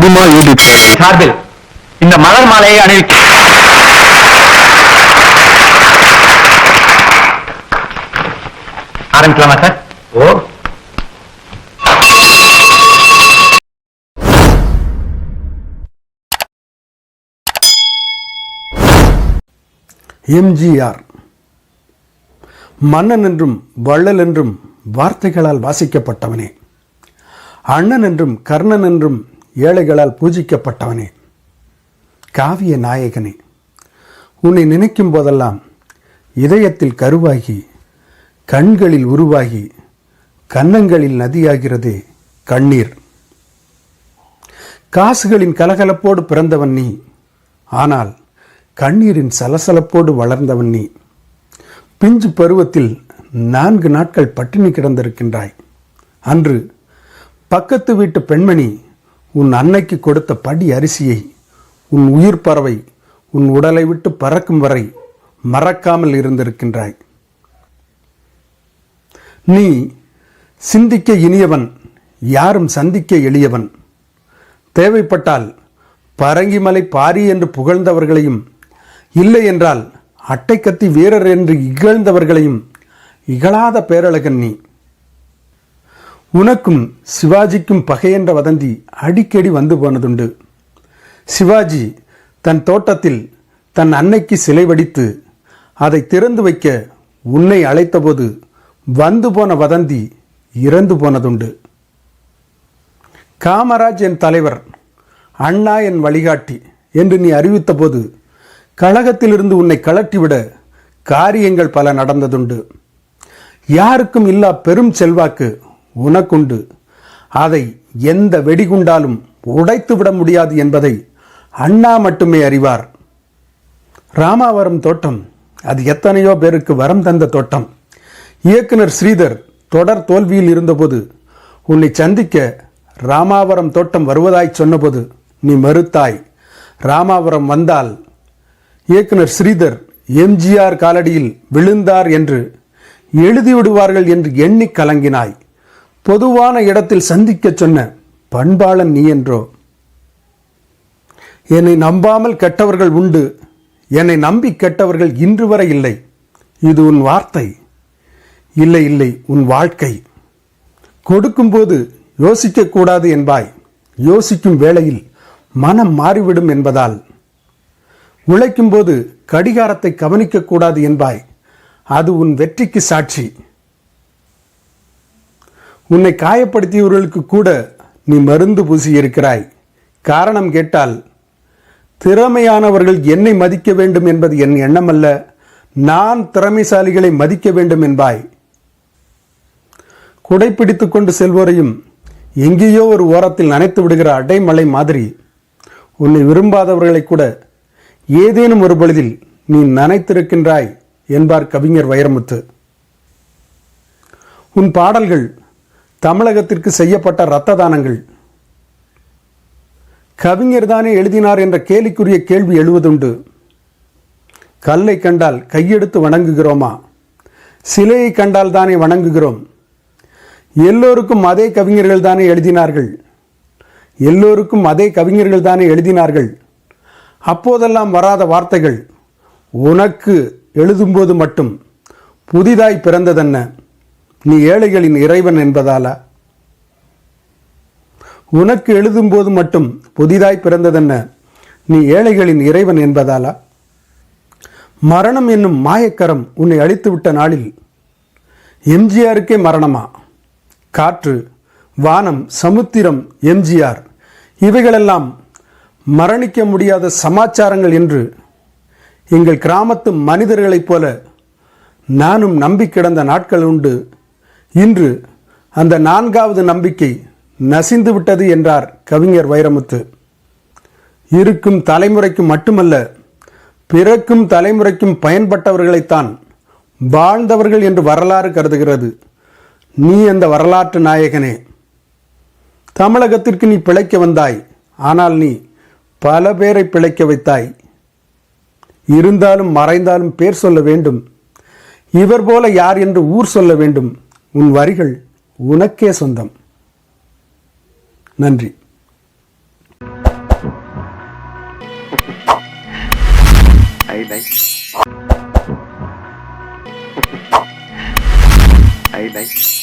அதிகமா ஈடுபட்டு சார்பில் இந்த மலர் மாலையை அணிவிக்க ஆரம்பிக்கலாமா சார்? ஓ. எம்ஜிஆர். மன்னன் என்றும் வள்ளல் என்றும் வார்த்தைகளால் வாசிக்கப்பட்டவனே. அண்ணன் என்றும் கர்ணன் என்றும் ஏழைகளால் பூஜிக்கப்பட்டவனே காவிய நாயகனே உன்னை நினைக்கும் போதெல்லாம் இதயத்தில் கருவாகி கண்களில் உருவாகி கன்னங்களில் நதியாகிறதே கண்ணீர். காசுகளின் கலகலப்போடு பிறந்தவன் நீ ஆனால் கண்ணீரின் சலசலப்போடு வளர்ந்தவன் நீ. பிஞ்சு பருவத்தில் நான்கு நாட்கள் பட்டினி கிடந்திருக்கின்றாய். அன்று பக்கத்து வீட்டு பெண்மணி உன் அன்னைக்கு கொடுத்த படி அரிசியை உன் உயிர் பறவை உன் உடலை விட்டு பறக்கும் வரை மறக்காமல் இருந்திருக்கின்றாய். நீ சிந்திக்க இனியவன் யாரும் சந்திக்க எளியவன். தேவைப்பட்டால் பரங்கிமலை பாரி என்று புகழ்ந்தவர்களையும் இல்லை என்றால் அட்டைக்கத்தி வீரர் என்று இகழ்ந்தவர்களையும் இகழாத பேரழகன் நீ. உனக்கும் சிவாஜிக்கும் பகை என்ற வதந்தி அடிக்கடி வந்து போனதுண்டு. சிவாஜி தன் தோட்டத்தில் தன் அன்னைக்கு சிலை வடித்து அதை திறந்து வைக்க உன்னை அழைத்தபோது வந்து போன வதந்தி இறந்து போனதுண்டு. காமராஜ் என் தலைவர் அண்ணா என் வழிகாட்டி என்று நீ அறிவித்தபோது கழகத்திலிருந்து உன்னை கலட்டிவிட காரியங்கள் பல நடந்ததுண்டு. யாருக்கும் இல்லா பெரும் செல்வாக்கு உனக்குண்டு. அதை எந்த வெடிகுண்டாலும் உடைத்து விட முடியாது என்பதை அண்ணா மட்டுமே அறிவார். ராமாவரம் தோட்டம் அது எத்தனையோ பேருக்கு வரம் தந்த தோட்டம். இயக்குனர் ஸ்ரீதர் தொடர் தோல்வியில் இருந்தபோது உன்னை சந்திக்க ராமாவரம் தோட்டம் வருவதாய் சொன்னபோது நீ மறுத்தாய். ராமாவரம் வந்தால் இயக்குனர் ஸ்ரீதர் எம்ஜிஆர் காலடியில் விழுந்தார் என்று எழுதிவிடுவார்கள் என்று எண்ணி கலங்கினாய். பொதுவான இடத்தில் சந்திக்கச் சொன்ன பண்பாளன் நீ என்றோ? என்னை நம்பாமல் கெட்டவர்கள் உண்டு. என்னை நம்பி கெட்டவர்கள் இன்று வரை இல்லை. இது உன் வார்த்தை. இல்லை இல்லை உன் வாழ்க்கை. கொடுக்கும்போது யோசிக்கக்கூடாது என்பாய். யோசிக்கும் வேளையில் மனம் மாறிவிடும் என்பதால். உழைக்கும்போது கடிகாரத்தை கவனிக்கக்கூடாது என்பாய். அது உன் வெற்றிக்கு சாட்சி. உன்னை காயப்படுத்தியவர்களுக்கு கூட நீ மருந்து பூசி இருக்கிறாய். காரணம் கேட்டால் திறமையானவர்கள் என்னை மதிக்க வேண்டும் என்பது என் எண்ணமல்ல. நான் திறமைசாலிகளை மதிக்க வேண்டும் என்பாய். குடைப்பிடித்து கொண்டு செல்வோரையும் எங்கேயோ ஒரு ஓரத்தில் நனைத்து விடுகிற அடைமலை மாதிரி உன்னை விரும்பாதவர்களை கூட ஏதேனும் ஒரு பொழுதில் நீ நனைத்திருக்கின்றாய் என்பார் கவிஞர் வைரமுத்து. உன் பாடல்கள் தமிழகத்திற்கு செய்யப்பட்ட இரத்த தானங்கள். கவிஞர் தானே எழுதினார் என்ற கேலிக்குரிய கேள்வி எழுவதுண்டு. கல்லை கண்டால் கையெடுத்து வணங்குகிறோமா? சிலையை கண்டால் தானே வணங்குகிறோம். எல்லோருக்கும் அதே கவிஞர்கள் தானே எழுதினார்கள். எல்லோருக்கும் அதே கவிஞர்கள் தானே எழுதினார்கள். அப்போதெல்லாம் வராத வார்த்தைகள். உனக்கு எழுதும்போது மட்டும் புதிதாய் பிறந்ததென்ன? நீ ஏழைகளின் இறைவன் என்பதாலா. உனக்கு எழுதும்போது மட்டும் புதிதாய் பிறந்ததென்ன? நீ ஏழைகளின் இறைவன் என்பதாலா. மரணம் என்னும் மாயக்கரம் உன்னை அழித்துவிட்ட நாளில் எம்ஜிஆருக்கே மரணமா? காற்று வானம் சமுத்திரம் எம்ஜிஆர் இவைகளெல்லாம் மரணிக்க முடியாத சமாச்சாரங்கள் என்று எங்கள் கிராமத்து மனிதர்களைப் போல நானும் நம்பி கிடந்த நாட்கள் உண்டு. இன்று அந்த நான்காவது நம்பிக்கை நசிந்து விட்டது என்றார் கவிஞர் வைரமுத்து. இருக்கும் தலைமுறைக்கும் மட்டுமல்ல பிறக்கும் தலைமுறைக்கும் பயன்பட்டவர்களைத்தான் வாழ்ந்தவர்கள் என்று வரலாறு கருதுகிறது. நீ அந்த வரலாற்று நாயகனே. தமிழகத்திற்கு நீ பிழைக்க வந்தாய் ஆனால் நீ பல பேரை பிழைக்க வைத்தாய். இருந்தாலும் மறைந்தாலும் பேர் சொல்ல வேண்டும். இவர் போல யார் என்று ஊர் சொல்ல வேண்டும். உன் வரிகள் உனக்கே சொந்தம் நன்றி I like. I like.